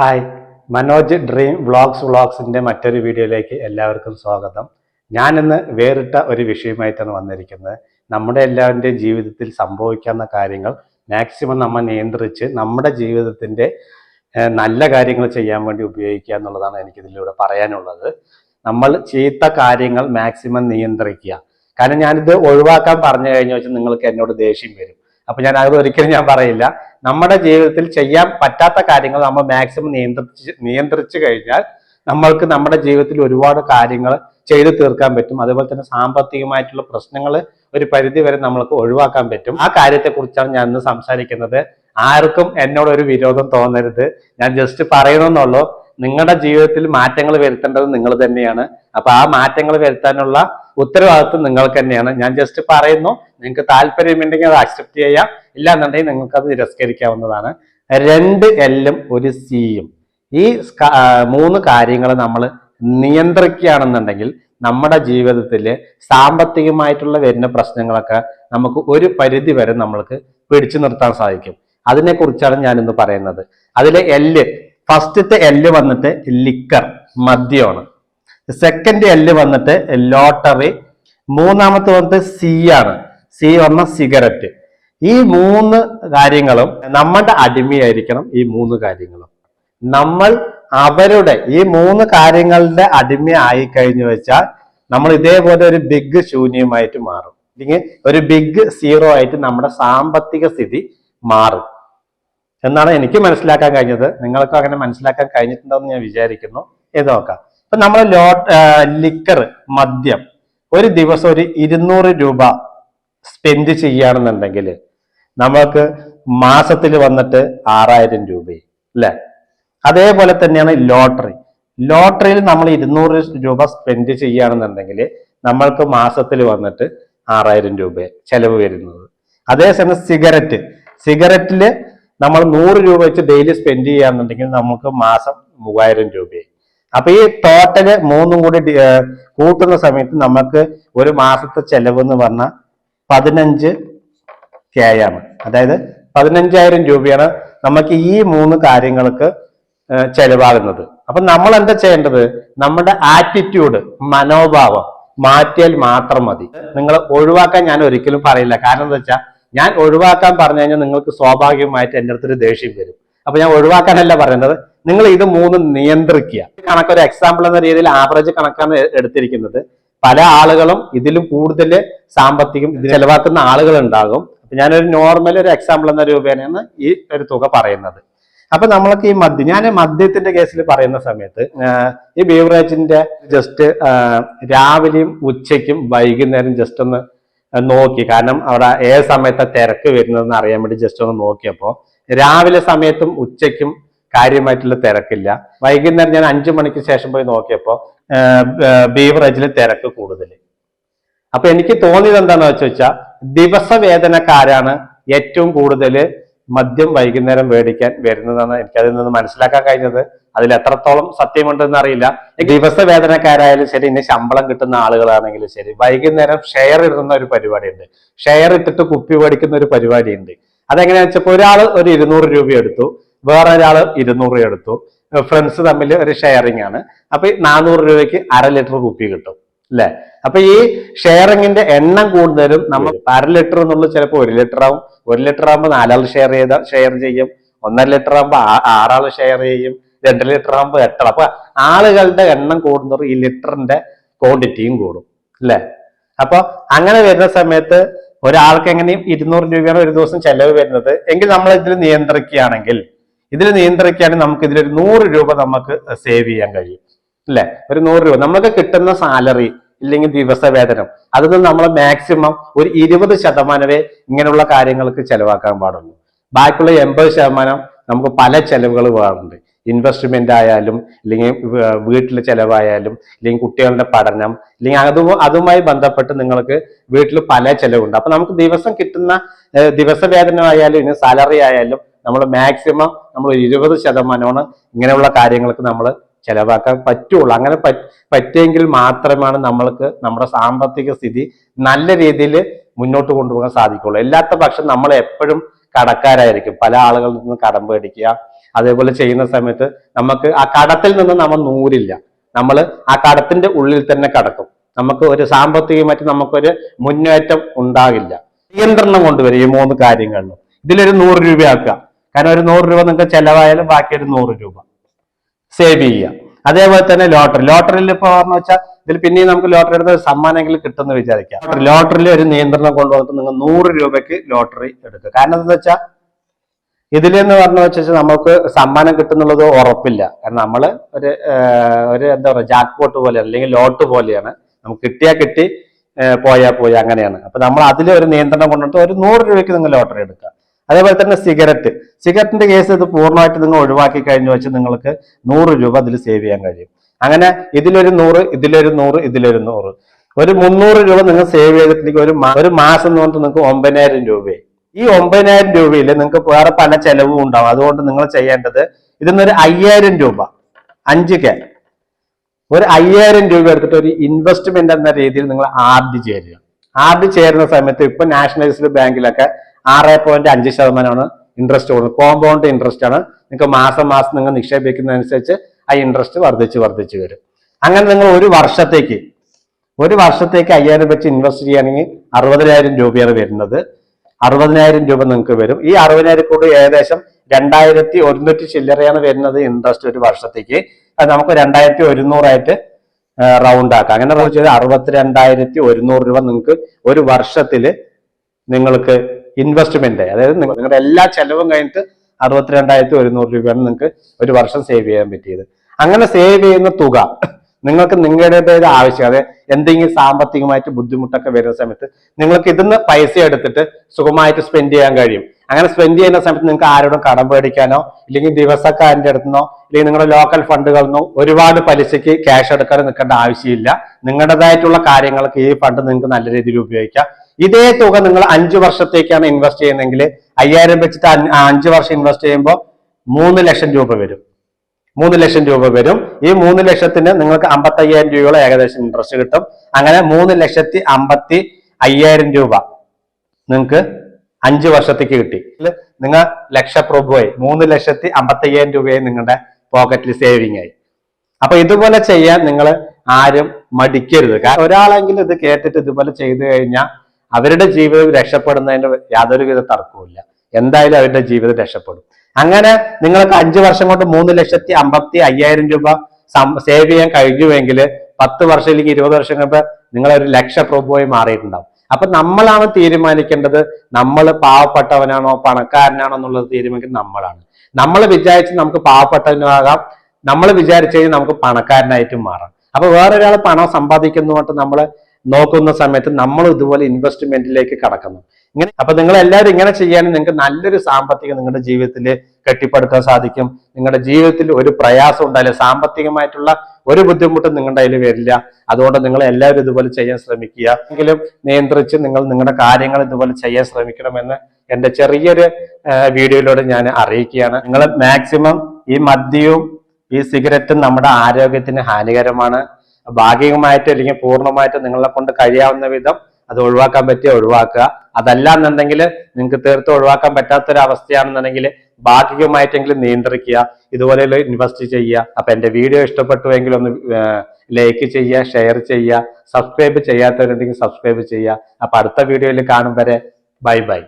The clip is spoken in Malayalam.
ഹായ് മനോജ് ഡ്രീം വ്ളോഗ്സ് വ്ളോഗ്സിന്റെ മറ്റൊരു വീഡിയോയിലേക്ക് എല്ലാവർക്കും സ്വാഗതം. ഞാനിന്ന് വേറിട്ട ഒരു വിഷയമായിട്ടാണ് വന്നിരിക്കുന്നത്. നമ്മുടെ എല്ലാവരുടെയും ജീവിതത്തിൽ സംഭവിക്കാവുന്ന കാര്യങ്ങൾ മാക്സിമം നമ്മൾ നിയന്ത്രിച്ച് നമ്മുടെ ജീവിതത്തിന്റെ നല്ല കാര്യങ്ങൾ ചെയ്യാൻ വേണ്ടി ഉപയോഗിക്കുക എന്നുള്ളതാണ് എനിക്കിതിലൂടെ പറയാനുള്ളത്. നമ്മൾ ചീത്ത കാര്യങ്ങൾ മാക്സിമം നിയന്ത്രിക്കുക. കാരണം ഞാനിത് ഒഴിവാക്കാൻ പറഞ്ഞു കഴിഞ്ഞു വെച്ചാൽ നിങ്ങൾക്ക് എന്നോട് ദേഷ്യം വരും. അപ്പൊ ഞാൻ അത് ഒരിക്കലും ഞാൻ പറയില്ല. നമ്മുടെ ജീവിതത്തിൽ ചെയ്യാൻ പറ്റാത്ത കാര്യങ്ങൾ നമ്മൾ മാക്സിമം നിയന്ത്രിച്ച് നിയന്ത്രിച്ചു കഴിഞ്ഞാൽ നമ്മൾക്ക് നമ്മുടെ ജീവിതത്തിൽ ഒരുപാട് കാര്യങ്ങൾ ചെയ്തു തീർക്കാൻ പറ്റും. അതുപോലെ തന്നെ സാമ്പത്തികമായിട്ടുള്ള പ്രശ്നങ്ങൾ ഒരു പരിധി വരെ നമ്മൾക്ക് ഒഴിവാക്കാൻ പറ്റും. ആ കാര്യത്തെ കുറിച്ചാണ് ഞാൻ ഇന്ന് സംസാരിക്കുന്നത്. ആർക്കും എന്നോട് ഒരു വിരോധം തോന്നരുത്. ഞാൻ ജസ്റ്റ് പറയണമെന്നുള്ളൂ നിങ്ങളുടെ ജീവിതത്തിൽ മാറ്റങ്ങൾ വരുത്തേണ്ടത് നിങ്ങൾ തന്നെയാണ്. അപ്പൊ ആ മാറ്റങ്ങൾ വരുത്താനുള്ള ഉത്തരവാദിത്വം നിങ്ങൾക്ക് തന്നെയാണ്. ഞാൻ ജസ്റ്റ് പറയുന്നു നിങ്ങൾക്ക് താല്പര്യമുണ്ടെങ്കിൽ അത് അക്സെപ്റ്റ് ചെയ്യാം. ഇല്ല എന്നുണ്ടെങ്കിൽ നിങ്ങൾക്ക് അത് തിരസ്കരിക്കാവുന്നതാണ്. രണ്ട് എല്ലും ഒരു സിയും ഈ മൂന്ന് കാര്യങ്ങൾ നമ്മൾ നിയന്ത്രിക്കുകയാണെന്നുണ്ടെങ്കിൽ നമ്മുടെ ജീവിതത്തിൽ സാമ്പത്തികമായിട്ടുള്ള വരുന്ന പ്രശ്നങ്ങളൊക്കെ നമുക്ക് ഒരു പരിധി വരെ നമ്മൾക്ക് പിടിച്ചു നിർത്താൻ സാധിക്കും. അതിനെക്കുറിച്ചാണ് ഞാനിന്ന് പറയുന്നത്. അതിലെ എല്ല് ഫസ്റ്റത്തെ എല്ല് വന്നിട്ട് ലിക്കർ മദ്യമാണ്. സെക്കൻഡ് എല്ല് വന്നിട്ട് ലോട്ടറി മൂന്നാമത്തെ വന്നിട്ട് സി ആണ്. സി വന്ന സിഗരറ്റ്. ഈ മൂന്ന് കാര്യങ്ങളും നമ്മുടെ അടിമയായിരിക്കണം ഈ മൂന്ന് കാര്യങ്ങളും. നമ്മൾ അവരുടെ ഈ മൂന്ന് കാര്യങ്ങളുടെ അടിമ ആയി കഴിഞ്ഞു വെച്ചാൽ നമ്മൾ ഇതേപോലെ ഒരു ബിഗ് ശൂന്യമായിട്ട് മാറും. അല്ലെങ്കിൽ ഒരു ബിഗ് സീറോ ആയിട്ട് നമ്മുടെ സാമ്പത്തിക സ്ഥിതി മാറും. എന്നാണ് എനിക്ക് മനസ്സിലാക്കാൻ കഴിഞ്ഞത്. നിങ്ങൾക്കും അങ്ങനെ മനസ്സിലാക്കാൻ കഴിഞ്ഞിട്ടുണ്ടോ എന്ന് ഞാൻ വിചാരിക്കുന്നു. ഇത് നോക്കാം. ഇപ്പൊ നമ്മൾ ലോ ലിക്കർ മദ്യം ഒരു ദിവസം ഒരു ഇരുന്നൂറ് രൂപ സ്പെൻഡ് ചെയ്യുകയാണെന്നുണ്ടെങ്കിൽ നമുക്ക് മാസത്തിൽ വന്നിട്ട് ആറായിരം രൂപയും അല്ലെ? അതേപോലെ തന്നെയാണ് ലോട്ടറി. ലോട്ടറിയിൽ നമ്മൾ ഇരുന്നൂറ് രൂപ സ്പെൻഡ് ചെയ്യുകയാണെന്നുണ്ടെങ്കിൽ നമ്മൾക്ക് മാസത്തിൽ വന്നിട്ട് ആറായിരം രൂപ ചെലവ് വരുന്നത്. അതേസമയം സിഗരറ്റ്. സിഗരറ്റിൽ നമ്മൾ നൂറ് രൂപ വെച്ച് ഡെയിലി സ്പെൻഡ് ചെയ്യാന്നുണ്ടെങ്കിൽ നമുക്ക് മാസം മൂവായിരം രൂപയായി. അപ്പൊ ഈ ടോട്ടൽ മൂന്നും കൂടി കൂട്ടുന്ന സമയത്ത് നമുക്ക് ഒരു മാസത്തെ ചെലവ് എന്ന് പറഞ്ഞാൽ പതിനഞ്ച് കെ ആണ്. അതായത് പതിനഞ്ചായിരം രൂപയാണ് നമുക്ക് ഈ മൂന്ന് കാര്യങ്ങൾക്ക് ചെലവാകുന്നത്. അപ്പൊ നമ്മൾ എന്താ ചെയ്യേണ്ടത്? നമ്മുടെ ആറ്റിറ്റ്യൂഡ് മനോഭാവം മാറ്റിയാൽ മാത്രം മതി. നിങ്ങൾ ഒഴിവാക്കാൻ ഞാൻ ഒരിക്കലും പറയില്ല. കാരണം എന്താ വെച്ചാൽ ഞാൻ ഒഴിവാക്കാൻ പറഞ്ഞു കഴിഞ്ഞാൽ നിങ്ങൾക്ക് സ്വാഭാവികമായിട്ട് എന്റെ അടുത്തൊരു ദേഷ്യം വരും. അപ്പൊ ഞാൻ ഒഴിവാക്കാനല്ല പറയുന്നത്. നിങ്ങൾ ഇത് മൂന്ന് നിയന്ത്രിക്കുക. കണക്ക് കണക്കൊരു എക്സാമ്പിൾ എന്ന രീതിയിൽ ആവറേജ് കണക്കാണ് എടുത്തിരിക്കുന്നത്. പല ആളുകളും ഇതിലും കൂടുതൽ സാമ്പത്തികം ഇത് ചെലവാക്കുന്ന ആളുകൾ ഉണ്ടാകും ഞാനൊരു നോർമൽ ഒരു എക്സാമ്പിൾ എന്ന രൂപേണയാണ് ഈ ഒരു തുക പറയുന്നത്. അപ്പൊ നമ്മൾക്ക് ഈ മദ്യം ഞാൻ മദ്യത്തിന്റെ കേസിൽ പറയുന്ന സമയത്ത് ഈ ബീവറേജിന്റെ ജസ്റ്റ് രാവിലെയും ഉച്ചയ്ക്കും വൈകുന്നേരം ജസ്റ്റ് ഒന്ന് നോക്കി. കാരണം അവിടെ ഏത് സമയത്ത് തിരക്ക് വരുന്നതെന്ന് അറിയാൻ വേണ്ടി ജസ്റ്റ് ഒന്ന് നോക്കിയപ്പോൾ രാവിലെ സമയത്തും ഉച്ചയ്ക്കും കാര്യമായിട്ടുള്ള തിരക്കില്ല. വൈകുന്നേരം ഞാൻ അഞ്ചു മണിക്ക് ശേഷം പോയി നോക്കിയപ്പോൾ ബീവറേജിൽ തിരക്ക് കൂടുതൽ അപ്പൊ എനിക്ക് തോന്നിയത് എന്താണെന്ന് വെച്ച് വെച്ചാൽ ദിവസവേതനക്കാരാണ് ഏറ്റവും കൂടുതൽ മദ്യം വൈകുന്നേരം മേടിക്കാൻ വരുന്നതെന്ന് എനിക്കതിൽ നിന്ന് മനസ്സിലാക്കാൻ കഴിഞ്ഞത്. അതിൽ എത്രത്തോളം സത്യമുണ്ടെന്ന് അറിയില്ല. ദിവസ വേദനക്കാരായാലും ശരി ഇനി ശമ്പളം കിട്ടുന്ന ആളുകളാണെങ്കിലും ശരി വൈകുന്നേരം ഷെയർ ഇടുന്ന ഒരു പരിപാടിയുണ്ട്. ഷെയർ ഇട്ടിട്ട് കുപ്പി മേടിക്കുന്ന ഒരു പരിപാടിയുണ്ട്. അതെങ്ങനെയാ വെച്ചപ്പോൾ ഒരാൾ ഒരു ഇരുന്നൂറ് രൂപ എടുത്തു വേറെ ഒരാൾ ഇരുന്നൂറ് രൂപ എടുത്തു. ഫ്രണ്ട്സ് തമ്മിൽ ഒരു ഷെയറിംഗ് ആണ്. അപ്പൊ ഈ നാനൂറ് രൂപയ്ക്ക് അര ലിറ്റർ കുപ്പി കിട്ടും അല്ലെ? അപ്പൊ ഈ ഷെയറിങ്ങിന്റെ എണ്ണം കൂടുതലും നമ്മൾ അര ലിറ്റർ എന്നുള്ളത് ചിലപ്പോൾ ഒരു ലിറ്റർ ആവും. ഒരു ലിറ്റർ ആകുമ്പോൾ നാലാൾ ഷെയർ ചെയ്ത ഷെയർ ചെയ്യും. ഒന്നര ലിറ്റർ ആകുമ്പോൾ ആറാൾ ഷെയർ ചെയ്യും. രണ്ട് ലിറ്റർ ആകുമ്പോൾ എട്ടണം അപ്പൊ ആളുകളുടെ എണ്ണം കൂടുന്നതോറും ഈ ലിറ്ററിന്റെ ക്വാണ്ടിറ്റിയും കൂടും അല്ലെ? അപ്പൊ അങ്ങനെ വരുന്ന സമയത്ത് ഒരാൾക്ക് എങ്ങനെയും ഇരുന്നൂറ് രൂപയാണ് ഒരു ദിവസം ചെലവ് വരുന്നത്. എങ്കിൽ നമ്മൾ ഇതിൽ നിയന്ത്രിക്കുകയാണെങ്കിൽ ഇതിൽ നിയന്ത്രിക്കുകയാണെങ്കിൽ നമുക്ക് ഇതിലൊരു നൂറ് രൂപ നമുക്ക് സേവ് ചെയ്യാൻ കഴിയും അല്ലെ? ഒരു നൂറ് രൂപ. നമുക്ക് കിട്ടുന്ന സാലറി ഇല്ലെങ്കിൽ ദിവസ വേതനം അതിൽ നമ്മൾ മാക്സിമം ഒരു ഇരുപത് ശതമാനമേ ഇങ്ങനെയുള്ള കാര്യങ്ങൾക്ക് ചെലവാക്കാൻ പാടുള്ളൂ. ബാക്കിയുള്ള എൺപത് ശതമാനം നമുക്ക് പല ചെലവുകൾ വേറുണ്ട് ഇൻവെസ്റ്റ്മെന്റ് ആയാലും അല്ലെങ്കിൽ വീട്ടിലെ ചിലവായാലും അല്ലെങ്കിൽ കുട്ടികളുടെ പഠനം അല്ലെങ്കിൽ അത് അതുമായി ബന്ധപ്പെട്ട് നിങ്ങൾക്ക് വീട്ടിൽ പല ചിലവുണ്ട്. അപ്പം നമുക്ക് ദിവസം കിട്ടുന്ന ദിവസ ദിവസവേതനമായാലും ഇനി സാലറി ആയാലും നമ്മൾ മാക്സിമം നമ്മൾ ഇരുപത് ശതമാനമാണ് ഇങ്ങനെയുള്ള കാര്യങ്ങൾക്ക് നമ്മൾ ചിലവാക്കാൻ പറ്റുള്ളൂ. അങ്ങനെ പറ്റ് പറ്റിയെങ്കിൽ മാത്രമാണ് നമ്മൾക്ക് നമ്മുടെ സാമ്പത്തിക സ്ഥിതി നല്ല രീതിയിൽ മുന്നോട്ട് കൊണ്ടുപോകാൻ സാധിക്കുള്ളൂ ഇല്ലാത്ത പക്ഷം നമ്മൾ എപ്പോഴും കടക്കാരായിരിക്കും. പല ആളുകളിൽ നിന്ന് കടം മേടിക്കുക അതേപോലെ ചെയ്യുന്ന സമയത്ത് നമുക്ക് ആ കടത്തിൽ നിന്ന് നമ്മൾ നൂരില്ല. നമ്മൾ ആ കടത്തിന്റെ ഉള്ളിൽ തന്നെ കടക്കും. നമുക്ക് ഒരു സാമ്പത്തികമായിട്ട് നമുക്കൊരു മുന്നേറ്റം ഉണ്ടാകില്ല. നിയന്ത്രണം കൊണ്ടുവരും ഈ മൂന്ന് കാര്യങ്ങളിലും. ഇതിലൊരു നൂറ് രൂപയാക്കുക കാരണം ഒരു നൂറ് രൂപ നിങ്ങൾക്ക് ചെലവായാലും ബാക്കി ഒരു നൂറ് രൂപ. സേവ് ചെയ്യുക. അതേപോലെ തന്നെ ലോട്ടറി. ലോട്ടറിയിൽ ഇപ്പൊ പറഞ്ഞു വെച്ചാൽ ഇതിൽ പിന്നെയും നമുക്ക് ലോട്ടറി എടുത്ത ഒരു സമ്മാനമെങ്കിലും കിട്ടുമെന്ന് വിചാരിക്കാം. ലോട്ടറിയിൽ ഒരു നിയന്ത്രണം കൊണ്ടുവന്നിട്ട് നിങ്ങൾ നൂറ് രൂപയ്ക്ക് ലോട്ടറി എടുക്കുക. കാരണം എന്താ വെച്ചാൽ ഇതിലെന്ന് പറഞ്ഞു വെച്ചാൽ നമുക്ക് സമ്മാനം കിട്ടുന്നുള്ളത് ഉറപ്പില്ല. കാരണം നമ്മൾ ഒരു ഒരു എന്താ പറയുക ജാക്ക് പോട്ട് പോലെയാണ് അല്ലെങ്കിൽ ലോട്ട് പോലെയാണ്. നമുക്ക് കിട്ടിയാൽ കിട്ടി പോയാൽ പോയാ അങ്ങനെയാണ്. അപ്പൊ നമ്മൾ അതിൽ ഒരു നിയന്ത്രണം കൊണ്ടിട്ട് ഒരു നൂറ് രൂപയ്ക്ക് നിങ്ങൾ ലോട്ടറി എടുക്കുക. അതേപോലെ തന്നെ സിഗരറ്റ്. സിഗരറ്റിന്റെ കേസ് ഇത് പൂർണമായിട്ട് നിങ്ങൾ ഒഴിവാക്കി കഴിഞ്ഞു വെച്ച് നിങ്ങൾക്ക് നൂറ് രൂപ അതിൽ സേവ് ചെയ്യാൻ കഴിയും. അങ്ങനെ ഇതിലൊരു നൂറ് ഇതിലൊരു നൂറ് ഇതിലൊരു നൂറ്. ഒരു മുന്നൂറ് രൂപ നിങ്ങൾ സേവ് ചെയ്തിട്ടുണ്ടെങ്കിൽ ഒരു മാസം എന്ന് പറഞ്ഞിട്ട് നിങ്ങൾക്ക് ഒമ്പതിനായിരം രൂപയായി. ഈ ഒമ്പതിനായിരം രൂപയിൽ നിങ്ങൾക്ക് വേറെ പല ചെലവും ഉണ്ടാവും. അതുകൊണ്ട് നിങ്ങൾ ചെയ്യേണ്ടത് ഇതിന്നൊരു അയ്യായിരം രൂപ. അഞ്ച് കെ ഒരു അയ്യായിരം രൂപ എടുത്തിട്ട് ഒരു ഇൻവെസ്റ്റ്മെന്റ് എന്ന രീതിയിൽ നിങ്ങൾ ആർ ഡി ചേരുക. ആർ ഡി ചേരുന്ന സമയത്ത് ഇപ്പൊ നാഷണലൈസ്ഡ് ബാങ്കിലൊക്കെ ആറ് പോയിന്റ് അഞ്ച് ശതമാനമാണ് ഇൻട്രസ്റ്റ് കൊടുക്കുന്നത് കോമ്പൗണ്ട് ഇൻട്രസ്റ്റ് ആണ്. നിങ്ങൾക്ക് മാസം മാസം നിങ്ങൾ നിക്ഷേപിക്കുന്നതനുസരിച്ച് ആ ഇൻട്രസ്റ്റ് വർദ്ധിച്ച് വർദ്ധിച്ച് വരും. അങ്ങനെ നിങ്ങൾ ഒരു വർഷത്തേക്ക് ഒരു വർഷത്തേക്ക് അയ്യായിരം വെച്ച് ഇൻവെസ്റ്റ് ചെയ്യുകയാണെങ്കിൽ അറുപതിനായിരം രൂപയാണ് വരുന്നത്. അറുപതിനായിരം രൂപ നിങ്ങൾക്ക് വരും. ഈ അറുപതിനായിരം കൂടി ഏകദേശം രണ്ടായിരത്തി ഒരുന്നൂറ്റി ചില്ലറയാണ് വരുന്നത് ഇൻട്രസ്റ്റ് ഒരു വർഷത്തേക്ക്. അത് നമുക്ക് രണ്ടായിരത്തി ഒരുന്നൂറായിട്ട് റൗണ്ട് ആക്കാം. അങ്ങനെ റൗണ്ട് വെച്ചാൽ അറുപത്തിരണ്ടായിരത്തി ഒരുന്നൂറ് രൂപ നിങ്ങൾക്ക് ഒരു വർഷത്തിൽ നിങ്ങൾക്ക് ഇൻവെസ്റ്റ്മെന്റ് അതായത് നിങ്ങളുടെ എല്ലാ ചെലവും കഴിഞ്ഞിട്ട് അറുപത്തിരണ്ടായിരത്തി ഒരുന്നൂറ് രൂപയാണ് നിങ്ങൾക്ക് ഒരു വർഷം സേവ് ചെയ്യാൻ പറ്റിയത്. അങ്ങനെ സേവ് ചെയ്യുന്ന തുക നിങ്ങൾക്ക് നിങ്ങളുടേതായ ആവശ്യം അതെ എന്തെങ്കിലും സാമ്പത്തികമായിട്ട് ബുദ്ധിമുട്ടൊക്കെ വരുന്ന സമയത്ത് നിങ്ങൾക്ക് ഇതിന്ന് പൈസ എടുത്തിട്ട് സുഖമായിട്ട് സ്പെൻഡ് ചെയ്യാൻ കഴിയും. അങ്ങനെ സ്പെൻഡ് ചെയ്യുന്ന സമയത്ത് നിങ്ങൾക്ക് ആരോടും കടം പേടിക്കാനോ ഇല്ലെങ്കിൽ ദിവസക്കാരന്റെ അടുത്തുനിന്നോ അല്ലെങ്കിൽ നിങ്ങളുടെ ലോക്കൽ ഫണ്ടുകളിൽ നിന്നോ ഒരുപാട് പലിശയ്ക്ക് ക്യാഷ് എടുക്കാൻ നിൽക്കേണ്ട ആവശ്യമില്ല. നിങ്ങളുടേതായിട്ടുള്ള കാര്യങ്ങൾക്ക് ഈ ഫണ്ട് നിങ്ങൾക്ക് നല്ല രീതിയിൽ ഉപയോഗിക്കാം. ഇതേ തുക നിങ്ങൾ അഞ്ചു വർഷത്തേക്കാണ് ഇൻവെസ്റ്റ് ചെയ്യുന്നതെങ്കിൽ അയ്യായിരം വെച്ചിട്ട് അഞ്ച് വർഷം ഇൻവെസ്റ്റ് ചെയ്യുമ്പോൾ മൂന്ന് ലക്ഷം രൂപ വരും. മൂന്ന് ലക്ഷം രൂപ വരും. ഈ മൂന്ന് ലക്ഷത്തിന് നിങ്ങൾക്ക് അമ്പത്തി അയ്യായിരം രൂപയോളം ഏകദേശം ഇൻട്രസ്റ്റ് കിട്ടും. അങ്ങനെ മൂന്ന് ലക്ഷത്തി അമ്പത്തി അയ്യായിരം രൂപ നിങ്ങൾക്ക് അഞ്ച് വർഷത്തേക്ക് കിട്ടി. നിങ്ങൾ ലക്ഷപ്രഭുവായി മൂന്ന് ലക്ഷത്തി അമ്പത്തി അയ്യായിരം രൂപയായി നിങ്ങളുടെ പോക്കറ്റിൽ സേവിങ് ആയി. അപ്പൊ ഇതുപോലെ ചെയ്യാൻ നിങ്ങൾ ആരും മടിക്കരുത്. കാരണം ഒരാളെങ്കിലും ഇത് കേട്ടിട്ട് ഇതുപോലെ ചെയ്തു കഴിഞ്ഞാൽ അവരുടെ ജീവിതം രക്ഷപ്പെടുന്നതിന് യാതൊരുവിധ തർക്കവുമില്ല. എന്തായാലും അവരുടെ ജീവിതം രക്ഷപ്പെടും. അങ്ങനെ നിങ്ങൾക്ക് അഞ്ചു വർഷം കൊണ്ട് മൂന്ന് ലക്ഷത്തി അമ്പത്തി അയ്യായിരം രൂപ സേവ് ചെയ്യാൻ കഴിഞ്ഞുവെങ്കിൽ പത്ത് വർഷം അല്ലെങ്കിൽ ഇരുപത് വർഷം കഴിയുമ്പോൾ നിങ്ങൾ ഒരു ലക്ഷപ്രഭുവായി മാറിയിട്ടുണ്ടാവും. അപ്പൊ നമ്മളാണ് തീരുമാനിക്കേണ്ടത് നമ്മൾ പാവപ്പെട്ടവനാണോ പണക്കാരനാണോ എന്നുള്ളത് തീരുമാനിക്കുന്നത് നമ്മളാണ്. നമ്മൾ വിചാരിച്ച് നമുക്ക് പാവപ്പെട്ടവനാകാം. നമ്മൾ വിചാരിച്ചു കഴിഞ്ഞാൽ നമുക്ക് പണക്കാരനായിട്ടും മാറാം. അപ്പൊ വേറൊരാൾ പണം സമ്പാദിക്കുന്നുകൊണ്ട് നമ്മൾ നോക്കുന്ന സമയത്ത് നമ്മൾ ഇതുപോലെ ഇൻവെസ്റ്റ്മെന്റിലേക്ക് കടക്കുന്നു. ഇങ്ങനെ അപ്പൊ നിങ്ങൾ എല്ലാവരും ഇങ്ങനെ ചെയ്യാനും നിങ്ങൾക്ക് നല്ലൊരു സാമ്പത്തികം നിങ്ങളുടെ ജീവിതത്തിൽ കെട്ടിപ്പടുക്കാൻ സാധിക്കും. നിങ്ങളുടെ ജീവിതത്തിൽ ഒരു പ്രയാസം ഉണ്ടായില്ല സാമ്പത്തികമായിട്ടുള്ള ഒരു ബുദ്ധിമുട്ടും നിങ്ങളുടെ കയ്യിൽ വരില്ല. അതുകൊണ്ട് നിങ്ങൾ എല്ലാവരും ഇതുപോലെ ചെയ്യാൻ ശ്രമിക്കുക. എങ്കിലും നിയന്ത്രിച്ച് നിങ്ങൾ നിങ്ങളുടെ കാര്യങ്ങൾ ഇതുപോലെ ചെയ്യാൻ ശ്രമിക്കണമെന്ന് എന്റെ ചെറിയൊരു വീഡിയോയിലൂടെ ഞാൻ അറിയിക്കുകയാണ്. നിങ്ങൾ മാക്സിമം ഈ മദ്യവും ഈ സിഗരറ്റും നമ്മുടെ ആരോഗ്യത്തിന് ഹാനികരമാണ്. ഭാഗികമായിട്ട് അല്ലെങ്കിൽ പൂർണമായിട്ട് നിങ്ങളെ കൊണ്ട് കഴിയാവുന്ന വിധം അത് ഒഴിവാക്കാൻ പറ്റിയ ഒഴിവാക്കുക. അതല്ല എന്നുണ്ടെങ്കിൽ നിങ്ങൾക്ക് തീർത്ത് ഒഴിവാക്കാൻ പറ്റാത്തൊരവസ്ഥയാണെന്നുണ്ടെങ്കിൽ ഭാഗികമായിട്ടെങ്കിലും നിയന്ത്രിക്കുക. ഇതുപോലെയുള്ള ഇൻവെസ്റ്റ് ചെയ്യുക. അപ്പൊ എന്റെ വീഡിയോ ഇഷ്ടപ്പെട്ടുവെങ്കിൽ ഒന്ന് ലൈക്ക് ചെയ്യുക ഷെയർ ചെയ്യുക. സബ്സ്ക്രൈബ് ചെയ്യാത്തവരുണ്ടെങ്കിൽ സബ്സ്ക്രൈബ് ചെയ്യുക. അപ്പൊ അടുത്ത വീഡിയോയിൽ കാണും വരെ. Bye bye